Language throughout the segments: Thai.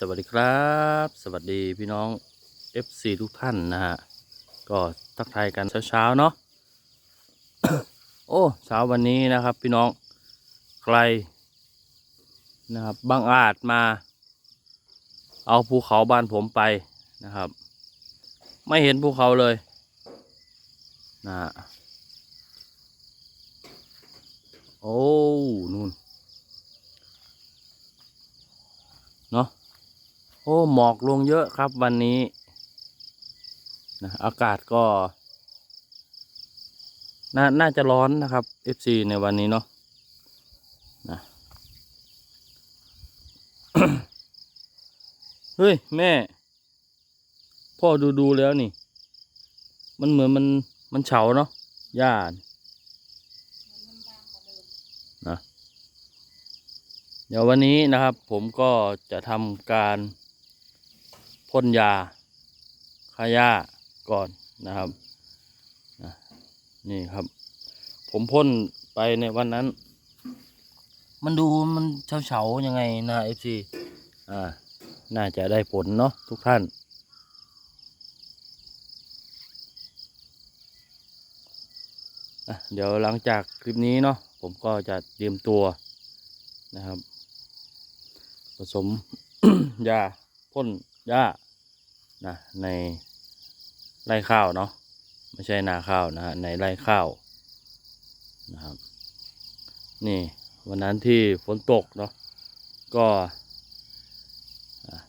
สวัสดีครับ สวัสดีพี่น้อง FC ทุกท่านนะฮะ ก็ทักทายกันเช้าๆเนาะ โอ้เช้าวันนี้นะครับ พี่น้องใครนะครับบางอาจมา เอาภูเขาบ้านผมไปนะครับ ไม่เห็นภูเขาเลยนะฮะโอ้นู่น เนาะ โอ้หมอกลงเยอะครับวันนี้นะอากาศก็น่าน่าจะร้อนนะครับ FC ในวันนี้เนาะนะเฮ้ย แม่ พ่อดูดูแล้วนี่ มันเหมือนมันมันเฉาเนาะหญ้านะเดี๋ยววันนี้นะครับ ผมก็จะทำการ พ่นยาฆ่าหญ้าก่อนนะครับนี่ครับ ผมพ่นไปในวันนั้น มันดูมันเฉาๆยังไงนะเอฟซีอ่า น่าจะได้ผลเนาะทุกท่านเดี๋ยวหลังจากคลิปนี้เนาะผมก็จะเตรียมตัวนะครับ ผสมยาพ่นหญ้า นะในไร่ข้าวเนาะไม่ใช่นาข้าวนะฮะในไร่ข้าวนะครับนี่วันนั้นที่ฝนตกเนาะก็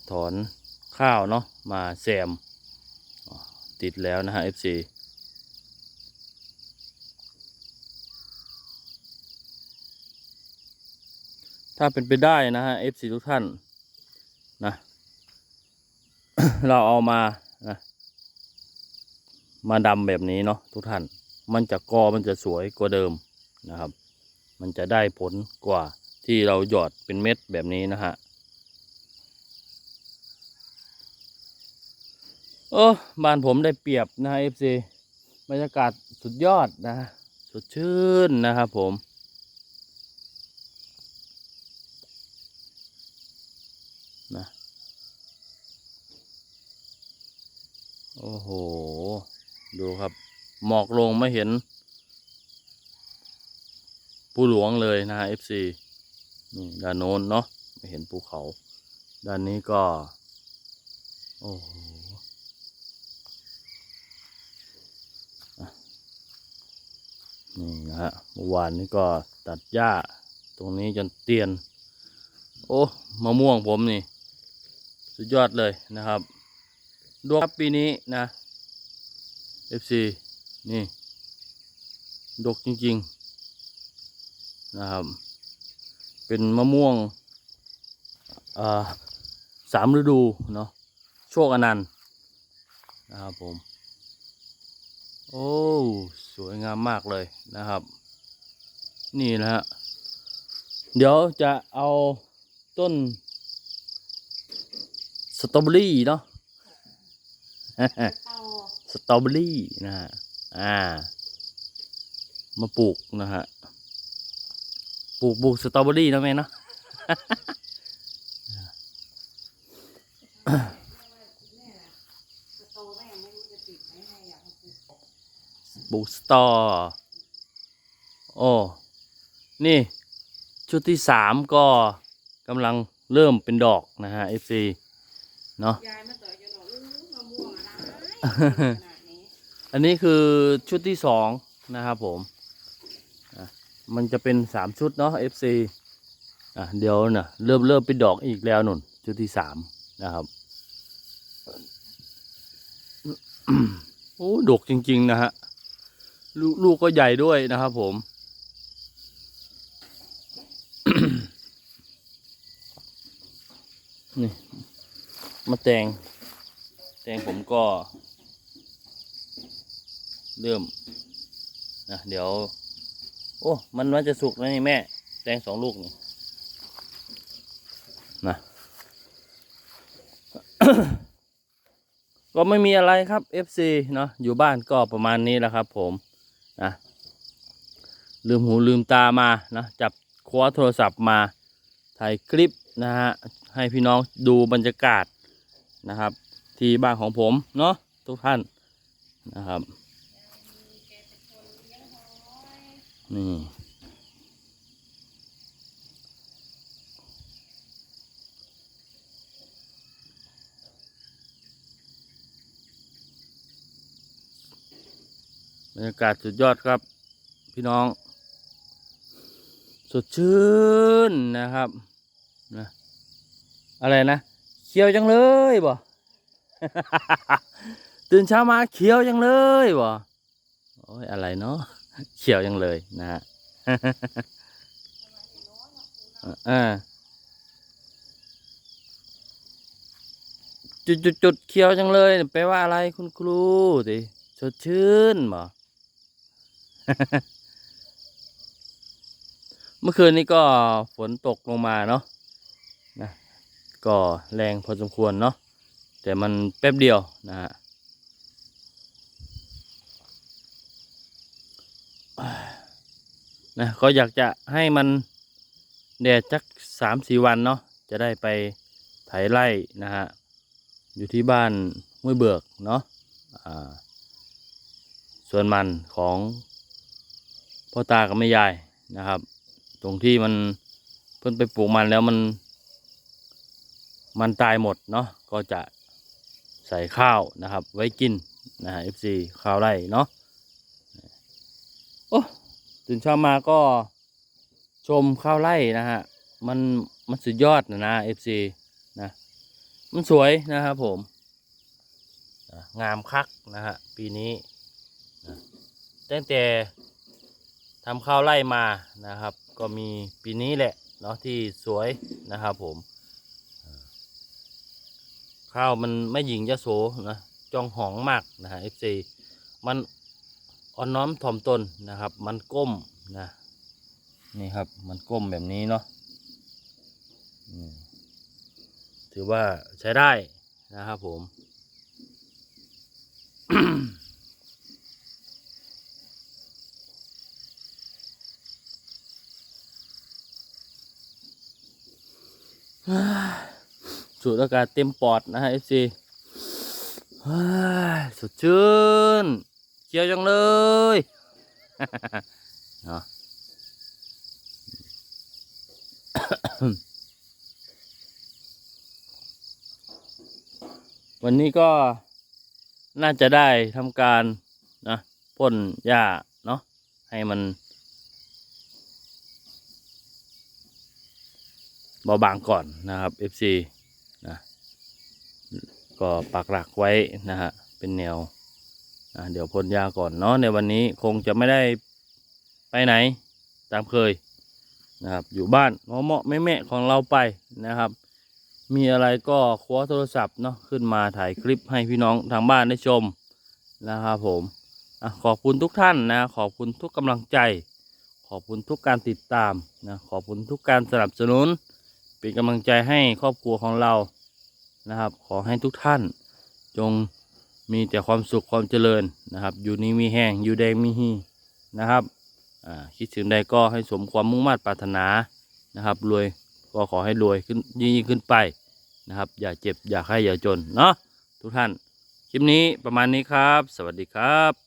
ถอนข้าวเนาะมาแซมติดแล้วนะฮะ FC ถ้าเป็นไปได้นะฮะ FC ทุกท่านนะ เราเอามานะมาดำแบบนี้เนาะทุกท่าน มันจะกอมันจะสวยกว่าเดิมนะครับ มันจะได้ผลกว่าที่เราหยอดเป็นเม็ดแบบนี้นะฮะโอ้บ้านผมได้เปรียบนะฮะ FC บรรยากาศสุดยอดนะ สดชื่นนะครับผมนะ โอ้โห ดูครับ หมอกลงไม่เห็นภูหลวงเลยนะฮะ FC นี่ด้านโน้นเนาะไม่เห็นภูเขา ด้านนี้ก็ โอ้โหนี่นะฮะเมื่อวานนี้ก็ตัดหญ้าตรงนี้จนเตียน โอ้มะม่วงผมนี่ สุดยอดเลยนะครับ ดวงครับปีนี้นะ FC นี่ ดกจริง ๆ นะครับ เป็นมะม่วงสามฤดูเนาะโชคอนันต์นะครับผม โอ้สวยงามมากเลยนะครับ นี่นะฮะเดี๋ยวจะเอาต้นสตรอเบอรี่เนาะ สตรอเบอรี่นะฮะ อ่า มาปลูกนะฮะ ปลูกปลูกสตรอเบอรี่นะแม่เนาะปลูกสตอโอ้ นี่ ชุดที่สามก็กำลังเริ่มเป็นดอกนะฮะ FC เนาะยายมาต่อยจะ อันนี้คือชุดที่สองนะครับผม มันจะเป็นสามชุดเนาะ FC อะเดี๋ยวนะเริ่มเริ่มเป็นดอกอีกแล้วนุ่น ชุดที่สามนะครับโอ้ดกจริง ๆ นะฮะลูกลูกก็ใหญ่ด้วยนะครับผม นี่ มาแตง แตงผมก็ เริ่มนะเดี๋ยว โอ้มันมันจะสุกแล้วนี่แม่ แตงสองลูกนี่นะก็ไม่มีอะไรครับ FC เนาะอยู่บ้านก็ประมาณนี้แหละครับ ผมนะลืมหูลืมตามานะจับคว้าโทรศัพท์มาถ่ายคลิปนะฮะให้พี่น้องดูบรรยากาศนะครับ ที่บ้านของผมเนาะทุกท่านนะครับ แกเป็นคนเลี้ยงหอย นี่บรรยากาศสุดยอดครับ พี่น้อง สดชื่นนะครับนะอะไรนะเขียวจังเลยบ่ ตื่นเช้ามาเขียวจังเลยบ่ โอ้ยอะไรเนาะ เขียวจังเลยนะฮะอ่าจุดจุดจุดๆเขียวจังเลยแปลว่าอะไรคุณครูสิสดชื่นบ่เมื่อคืนนี้ก็ฝนตกลงมาเนาะนะก็แรงพอสมควรเนาะแต่มันแป๊บเดียวนะฮะ นะก็อยากจะให้มันแดดจักสามสี่วันเนาะจะได้ไปไถไร่นะฮะอยู่ที่บ้านห้วยเบิกเนาะส่วนมันของพ่อตากับแม่ยายนะครับ ตรงที่มันเพิ่นไปปลูกมันแล้วมัน มันตายหมดเนาะก็จะใส่ข้าวนะครับ ไว้กินนะฮะ FC ข้าวไร่เนาะโอ้ ตื่นเช้ามาก็ชมข้าวไร่นะฮะ มันมันสุดยอดนะนะ FC นะ มันสวยนะครับผมงามคักนะฮะปีนี้นะตั้งแต่ทำข้าวไร่มานะครับ ก็มีปีนี้แหละเนาะที่สวยนะครับผมข้าวมันไม่หญิงยะโสนะจองหองมากนะฮะ FC มัน อ่อนน้อมถ่อมตนนะครับ มันก้มนะนี่ครับมันก้มแบบนี้เนาะถือว่าใช้ได้นะครับผม สูดอากาศเต็มปอดนะฮะ FC สดชื่นียวจังเลยเนาะวันนี้ก็น่าจะได้ทำการนะพ่นหญ้าเนาะให้มันเบาบางก่อนนะครับ FC นะก็ปักหลักไว้นะฮะเป็นแนว เดี๋ยวพ่นหญ้าก่อนเนาะในวันนี้คงจะไม่ได้ไปไหนตามเคยนะครับ อยู่บ้านเหมาะๆแม่ของเราไปนะครับ มีอะไรก็คว้าโทรศัพท์เนาะขึ้นมาถ่ายคลิปให้พี่น้องทางบ้านได้ชมนะครับผมอขอบคุณทุกท่านนะ ขอบคุณทุกกำลังใจ ขอบคุณทุกการติดตามนะขอบคุณทุกการสนับสนุน เป็นกำลังใจให้ครอบครัวของเรานะครับ ขอให้ทุกท่านจง มีแต่ความสุขความเจริญนะครับ อยู่นี้มีแห้งอยู่แดงมีฮีนะครับคิดถึงใดก็ให้สมความมุ่งมั่นปรารถนานะครับรวยก็ขอให้รวยขึ้นยิ่งขึ้นไปนะครับ อย่าเจ็บอย่าไข้อย่าจนเนาะทุกท่าน คลิปนี้ประมาณนี้ครับ สวัสดีครับ